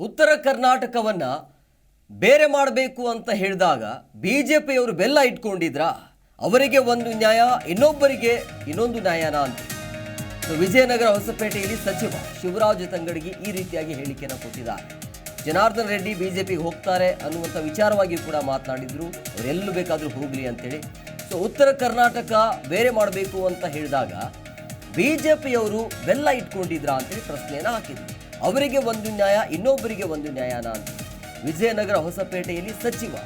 ಉತ್ತರ ಕರ್ನಾಟಕವನ್ನ ಬೇರೆ ಮಾಡಬೇಕು ಅಂತ ಹೇಳಿದಾಗ ಬಿ ಜೆ ಪಿಯವರು ಬೆಲ್ಲ ಇಟ್ಕೊಂಡಿದ್ರಾ, ಅವರಿಗೆ ಒಂದು ನ್ಯಾಯ, ಇನ್ನೊಬ್ಬರಿಗೆ ಇನ್ನೊಂದು ನ್ಯಾಯನ ಅಂತ. ವಿಜಯನಗರ ಹೊಸಪೇಟೆಯಲ್ಲಿ ಸಚಿವ ಶಿವರಾಜ ತಂಗಡಿಗೆ ಈ ರೀತಿಯಾಗಿ ಹೇಳಿಕೆಯನ್ನು ಕೊಟ್ಟಿದ್ದಾರೆ. ಜನಾರ್ದನ್ ರೆಡ್ಡಿ ಬಿ ಜೆ ಪಿಗೆ ಹೋಗ್ತಾರೆ ಅನ್ನುವಂಥ ವಿಚಾರವಾಗಿ ಕೂಡ ಮಾತನಾಡಿದ್ರು. ಅವರೆಲ್ಲೂ ಬೇಕಾದರೂ ಹೋಗಲಿ ಅಂತೇಳಿ. ಸೊ, ಉತ್ತರ ಕರ್ನಾಟಕ ಬೇರೆ ಮಾಡಬೇಕು ಅಂತ ಹೇಳಿದಾಗ ಬಿ ಜೆ ಪಿಯವರು ಬೆಲ್ಲ ಇಟ್ಕೊಂಡಿದ್ರಾ ಅಂತೇಳಿ ಪ್ರಶ್ನೆಯನ್ನು ಹಾಕಿದ್ರು. ಅವರಿಗೆ ಒಂದು ನ್ಯಾಯ, ಇನ್ನೊಬ್ಬರಿಗೆ ಒಂದು ನ್ಯಾಯ ಅಂತ ವಿಜಯನಗರ ಹೊಸಪೇಟೆಯಲ್ಲಿ ಸಚಿವ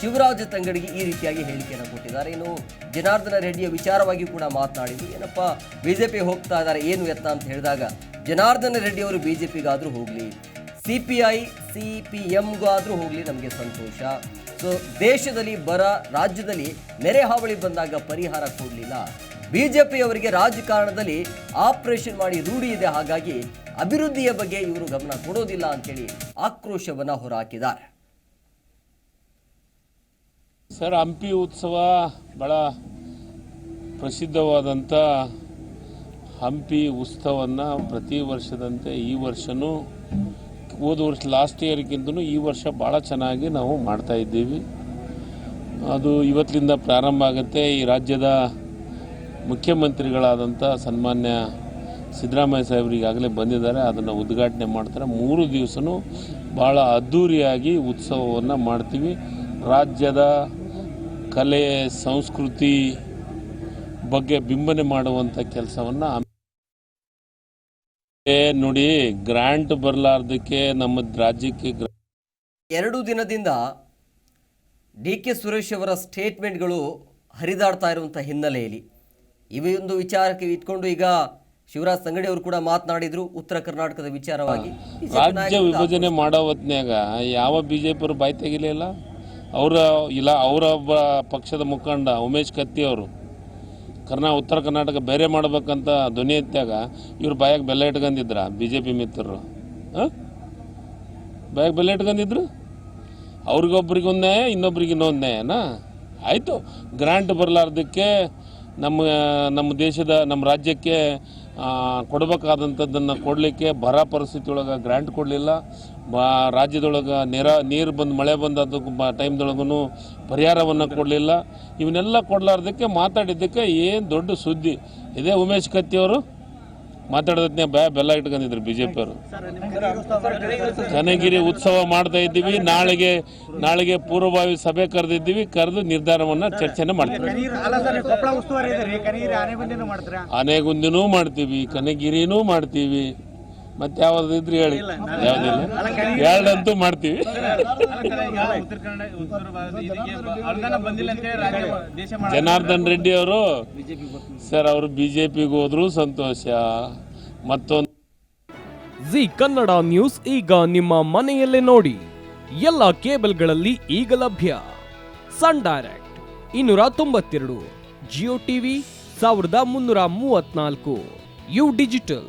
ಶಿವರಾಜ ತಂಗಡಿಗೆ ಈ ರೀತಿಯಾಗಿ ಹೇಳಿಕೆಯನ್ನು ಕೊಟ್ಟಿದ್ದಾರೆ. ಇನ್ನು ಜನಾರ್ದನ ರೆಡ್ಡಿಯ ವಿಚಾರವಾಗಿ ಕೂಡ ಮಾತನಾಡಿದ್ರು ಏನಪ್ಪ, ಬಿಜೆಪಿ ಹೋಗ್ತಾ ಇದ್ದಾರೆ, ಏನು ಎತ್ತ ಅಂತ ಹೇಳಿದಾಗ, ಜನಾರ್ದನ ರೆಡ್ಡಿ ಅವರು ಬಿಜೆಪಿಗಾದರೂ ಹೋಗಲಿ C P I C P ಎಮ್ಗಾದರೂ ಹೋಗಲಿ ನಮಗೆ ಸಂತೋಷ. ಸೊ, ದೇಶದಲ್ಲಿ ಬರ, ರಾಜ್ಯದಲ್ಲಿ ನೆರೆ ಹಾವಳಿ ಬಂದಾಗ ಪರಿಹಾರ ಕೊಡಲಿಲ್ಲ. ಬಿಜೆಪಿಯವರಿಗೆ ರಾಜಕಾರಣದಲ್ಲಿ ಆಪರೇಷನ್ ಮಾಡಿ ರೂಢಿ ಇದೆ ಹಾಗಾಗಿ ಅಭಿವೃದ್ಧಿಯ ಬಗ್ಗೆ ಇವರು ಗಮನ ಕೊಡೋದಿಲ್ಲ ಅಂತೇಳಿ ಆಕ್ರೋಶವನ್ನು ಹೊರಹಾಕಿದ್ದಾರೆ ಸರ್, ಹಂಪಿ ಉತ್ಸವ ಬಹಳ ಪ್ರಸಿದ್ಧವಾದಂಥ ಹಂಪಿ ಉತ್ಸವವನ್ನು ಪ್ರತಿ ವರ್ಷದಂತೆ ಈ ವರ್ಷವೂ ಹೋದ ವರ್ಷ ಲಾಸ್ಟ್ ಇಯರ್ಗಿಂತನೂ ಈ ವರ್ಷ ಭಾಳ ಚೆನ್ನಾಗಿ ನಾವು ಮಾಡ್ತಾಯಿದ್ದೀವಿ ಅದು ಇವತ್ತಿನಿಂದ ಪ್ರಾರಂಭ ಆಗುತ್ತೆ. ಈ ರಾಜ್ಯದ ಮುಖ್ಯಮಂತ್ರಿಗಳಾದಂಥ ಸನ್ಮಾನ್ಯ ಸಿದ್ದರಾಮಯ್ಯ ಸಾಹೇಬರು ಈಗಾಗಲೇ ಬಂದಿದ್ದಾರೆ. ಅದನ್ನು ಉದ್ಘಾಟನೆ ಮಾಡ್ತಾರೆ. ಮೂರು ದಿವಸನೂ ಭಾಳ ಅದ್ಧೂರಿಯಾಗಿ ಉತ್ಸವವನ್ನು ಮಾಡ್ತೀವಿ. ರಾಜ್ಯದ ಕಲೆ, ಸಂಸ್ಕೃತಿ ಬಗ್ಗೆ ಬಿಂಬನೆ ಮಾಡುವಂಥ ಕೆಲಸವನ್ನು ನೋಡಿ ಗ್ರ್ಯಾಂಟ್ ಬರಲಾರ್ದಕ್ಕೆ ನಮ್ಮ ರಾಜ್ಯಕ್ಕೆ ಎರಡು ದಿನದಿಂದ ಡಿ ಕೆ ಸುರೇಶ್ ಅವರ ಸ್ಟೇಟ್ಮೆಂಟ್ಗಳು ಹರಿದಾಡ್ತಾ ಇರುವಂಥ ಹಿನ್ನೆಲೆಯಲ್ಲಿ. ಒಂದು ವಿಚಾರಕ್ಕೆ ಇಟ್ಕೊಂಡು ಈಗ ಶಿವರಾಜ್ ಸಂಗಡಿ ಅವರು ಕೂಡ ಮಾತನಾಡಿದ್ರು ಉತ್ತರ ಕರ್ನಾಟಕದ ವಿಚಾರವಾಗಿ. ರಾಜ್ಯ ವಿಭಜನೆ ಮಾಡೋ ಹೊತ್ನ್ಯಾಗ ಯಾವ ಬಿ ಜೆ ಪಿಯವರು ಬಾಯಿ ತೆಗಿಲಿಲ್ಲ ಅವರ ಇಲ್ಲ ಅವರ ಒಬ್ಬ ಪಕ್ಷದ ಮುಖಂಡ ಉಮೇಶ್ ಕತ್ತಿ ಅವರು ಕರ್ನಾ ಉತ್ತರ ಕರ್ನಾಟಕ ಬೇರೆ ಮಾಡ್ಬೇಕಂತ ಧ್ವನಿ ಎತ್ತಾಗ ಇವ್ರು ಬಾಯಾಗ ಬೆಲ್ಲ ಇಟ್ಕೊಂಡಿದ್ರ ಬಿ ಜೆ ಪಿ ಮಿತ್ರರು. ಹಾಂ? ಬಾಯಾಗ ಬೆಲ್ಲ ಇಟ್ಕೊಂಡಿದ್ರು ಅವ್ರಿಗೊಬ್ರಿಗೆ ಒಂದು ನ್ಯಾಯ ಇನ್ನೊಬ್ರಿಗೆ ಇನ್ನೊಂದೇನಾ ಆಯಿತು. ಗ್ರಾಂಟ್ ಬರಲಾರ್ದಕ್ಕೆ ನಮ್ಮ ನಮ್ಮ ದೇಶದ, ನಮ್ಮ ರಾಜ್ಯಕ್ಕೆ ಕೊಡಬೇಕಾದಂಥದ್ದನ್ನು ಕೊಡಲಿಕ್ಕೆ ಬರ ಪರಿಸ್ಥಿತಿಯೊಳಗೆ ಗ್ರ್ಯಾಂಟ್ ಕೊಡಲಿಲ್ಲ. ಬಾ, ರಾಜ್ಯದೊಳಗೆ ನೆರ, ನೀರು ಬಂದು, ಮಳೆ ಬಂದದ್ದು ಬ ಟೈಮ್ದೊಳಗೂ ಪರಿಹಾರವನ್ನು ಕೊಡಲಿಲ್ಲ. ಇವನ್ನೆಲ್ಲ ಕೊಡಲಾರ್ದಕ್ಕೆ ಮಾತಾಡಿದ್ದಕ್ಕೆ ಏನು ದೊಡ್ಡ ಸುದ್ದಿ. ಇದೇ ಉಮೇಶ್ ಕತ್ತಿಯವರು ಮಾತಾಡೋದಕ್ಕೆ ಬ್ಯಾ ಬೆಲ್ಲ ಇಟ್ಕೊಂಡಿದ್ರು ಬಿ ಜೆ ಪಿಯವರು ಕನಗಿರಿ ಉತ್ಸವ ಮಾಡ್ತಾ ಇದ್ದೀವಿ. ನಾಳೆಗೆ ನಾಳೆಗೆ ಪೂರ್ವಭಾವಿ ಸಭೆ ಕರೆದಿದ್ದೀವಿ. ಕರೆದು ನಿರ್ಧಾರವನ್ನು ಚರ್ಚೆನ ಮಾಡ್ತೀವಿ. ಆನೆಗುಂದಿನೂ ಮಾಡ್ತೀವಿ ಕನಗಿರಿನೂ ಮಾಡ್ತೀವಿ. ಮತ್ತೆ ಯಾವ್ದು ಇದ್ರೆ ಹೇಳಿ. ಯಾವ್ದಿಲ್ಲ ಎರಡಂತೂ ಮಾಡ್ತೀವಿ. ಉತ್ತರ ಕನ್ನಡ ಉತ್ತರ ಭಾರತ ಇದಕ್ಕೆ ಅನುದಾನ ಬಂದಿಲ್ಲ ಅಂತ ಹೇಳಿ ರಾಜ್ಯ ದೇಶ ಮಾಡ ಜನಾರ್ದನ್ ರೆಡ್ಡಿ ಅವರು ಸರ್ ಅವರು ಬಿ ಜೆ ಪಿಗೆ ಹೋದ್ರು ಸಂತೋಷ. ಮತ್ತೊಂದು ಜಿ ಕನ್ನಡ ನ್ಯೂಸ್ ಈಗ ನಿಮ್ಮ ಮನೆಯಲ್ಲೇ ನೋಡಿ. ಎಲ್ಲ ಕೇಬಲ್ಗಳಲ್ಲಿ ಈಗ ಲಭ್ಯ. ಸನ್ ಡೈರೆಕ್ಟ್ ಇನ್ನೂರ ತೊಂಬತ್ತೆರಡು ಜಿಯೋ ಟಿವಿ ಸಾವಿರದ ಮುನ್ನೂರ ಮೂವತ್ನಾಲ್ಕು ಯು ಡಿಜಿಟಲ್.